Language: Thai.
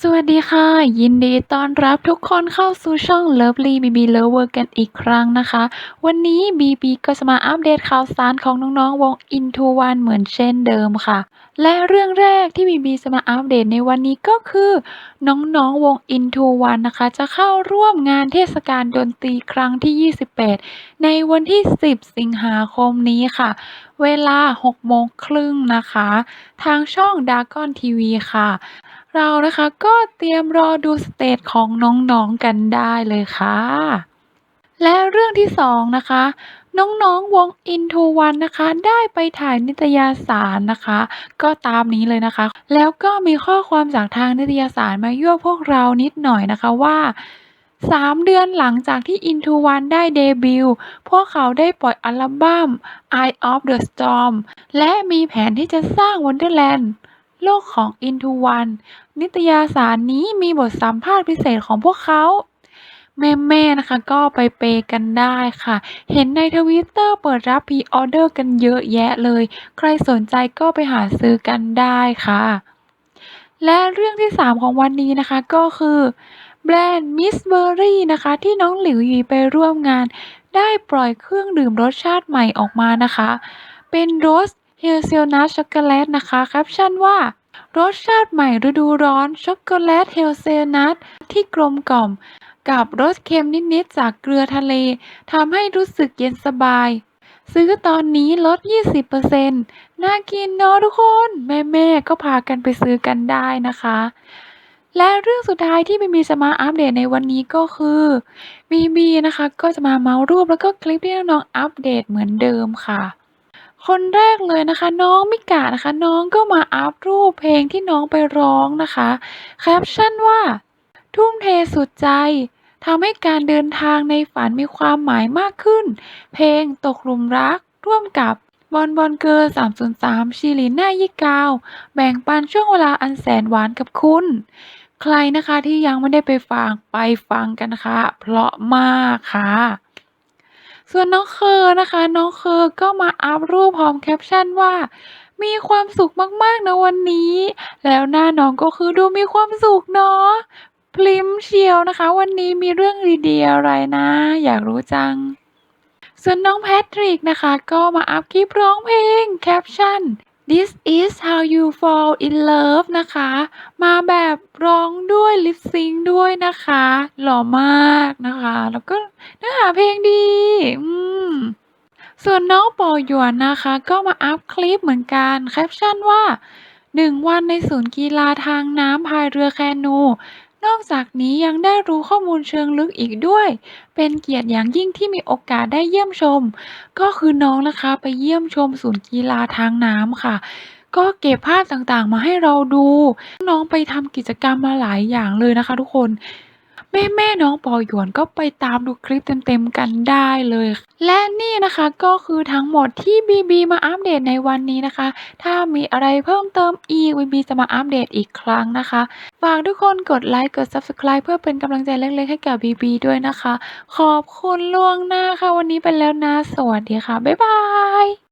สวัสดีค่ะ ยินดีต้อนรับทุกคนเข้าสู่ช่อง Lovely BB Lover กันอีกครั้งนะคะ วันนี้ BB ก็จะมาอัปเดตข่าวสารของน้องๆ วง Into One เหมือนเช่นเดิมค่ะ และเรื่องแรกที่ BB จะมาอัปเดตในวันนี้ก็คือ น้องๆ วง Into One นะคะ จะเข้าร่วมงานเทศกาลดนตรีครั้งที่ 28 ในวันที่ 10 สิงหาคมนี้ค่ะ เวลา 6 โมงครึ่งนะคะ ทางช่อง Dragon TV ค่ะ เรานะคะก็เตรียมรอดูสเตจของน้องๆกันได้เลยค่ะ และเรื่องที่2นะคะ น้องๆวง Into One นะคะ ได้ไปถ่ายนิตยสารนะคะ ก็ตามนี้เลยนะคะ แล้วก็มีข้อความจากทางนิตยสารมายั่วพวกเรานิดหน่อยนะคะว่า3เดือนหลังจากที่ Into One ได้เดบิวต์พวกเขาได้ปล่อยอัลบั้ม Eye of the Storm และมีแผนที่จะสร้าง Wonderland โลกของ Into One นิตยสารนี้มีบทสัมภาษณ์พิเศษของพวกเขาแม่ๆนะคะก็ไปเปย์กันได้ค่ะ เห็นใน Twitter เปิดรับพรีออเดอร์กันเยอะแยะเลย ใครสนใจก็ไปหาซื้อกันได้ค่ะ และเรื่องที่ 3 ของวันนี้นะคะก็คือแบรนด์ Miss Berry นะคะ ที่น้องหลิวหยีไปร่วมงาน ได้ปล่อยเครื่องดื่มรสชาติใหม่ออกมานะคะ เป็นรส เฮเซลนัทช็อกโกแลตนะคะแคปชั่นว่า รสชาติใหม่ฤดูร้อนช็อกโกแลตเฮลเซลนัทที่กลมกล่อม กับรสเค็มนิดๆจากเกลือทะเลทำให้รู้สึกเย็นสบาย ซื้อตอนนี้ลด 20%น่ากินเนาะทุกคน แม่ๆก็พากันไปซื้อกันได้นะคะและเรื่องสุดท้ายที่บีบีจะมาอัปเดตในวันนี้ก็คือบีบีนะคะ ก็จะมาเมาส์รูปแล้วก็คลิปที่น้องๆอัปเดตเหมือนเดิมค่ะ คนแรกเลยนะคะ น้องมิกะนะคะ น้องก็มาอัพรูปเพลงที่น้องไปร้องนะคะ แคปชั่นว่า ทุ่มเทสุดใจทำให้การเดินทางในฝันมีความหมายมากขึ้น เพลงตกหลุมรัก ร่วมกับบอลบอลเกอร์303 ชิลิน่ายี่กาว แบ่งปันช่วงเวลาอันแสนหวานกับคุณ ใครนะคะที่ยังไม่ได้ไปฟังไปฟังกันนะคะ เพราะมากค่ะ ส่วนน้องเคอร์นะคะ น้องเคอร์ก็มาอัพรูปพร้อมแคปชั่นว่า มีความสุขมากๆนะวันนี้ แล้วหน้าน้องก็คือดูมีความสุขเนาะพริมเชียวนะคะ วันนี้มีเรื่องดีๆอะไรนะ อยากรู้จัง ส่วนน้องแพทริกนะคะ ก็มาอัพคลิปร้องเพลงแคปชั่น This is how you fall in love นะคะ มาแบบร้องด้วยลิปซิงค์ด้วยนะคะ หล่อมากนะคะ แล้วก็เนื้อหาเพลงดี อืมส่วนน้องปอหยวนนะคะ ก็มาอัพคลิปเหมือนกัน แคปชั่นว่า 1 วันในศูนย์กีฬาทางน้ำพายเรือแคนู นอกจากนี้ยังได้รู้ข้อมูลเชิงลึกอีกด้วย เป็นเกียรติอย่างยิ่งที่มีโอกาสได้เยี่ยมชม ก็คือน้องนะคะไปเยี่ยมชมศูนย์กีฬาทางน้ำค่ะ ก็เก็บภาพต่างๆ มาให้เราดู น้องไปทำกิจกรรมมาหลายอย่างเลยนะคะทุกคน แม่แม่น้องปอหยวนก็ไปตามดูคลิปเต็มๆกันได้เลย และนี่นะคะก็คือทั้งหมดที่บีบีมาอัปเดตในวันนี้นะคะ ถ้ามีอะไรเพิ่มเติมอีกบีบีจะมาอัปเดตอีกครั้งนะคะฝากทุกคนกดไลค์กด Subscribe เพื่อเป็นกำลังใจเล็กๆให้กับบีบีด้วยนะคะ ขอบคุณล่วงหน้าค่ะวันนี้ไปแล้วนะ สวัสดีค่ะ บ๊ายบาย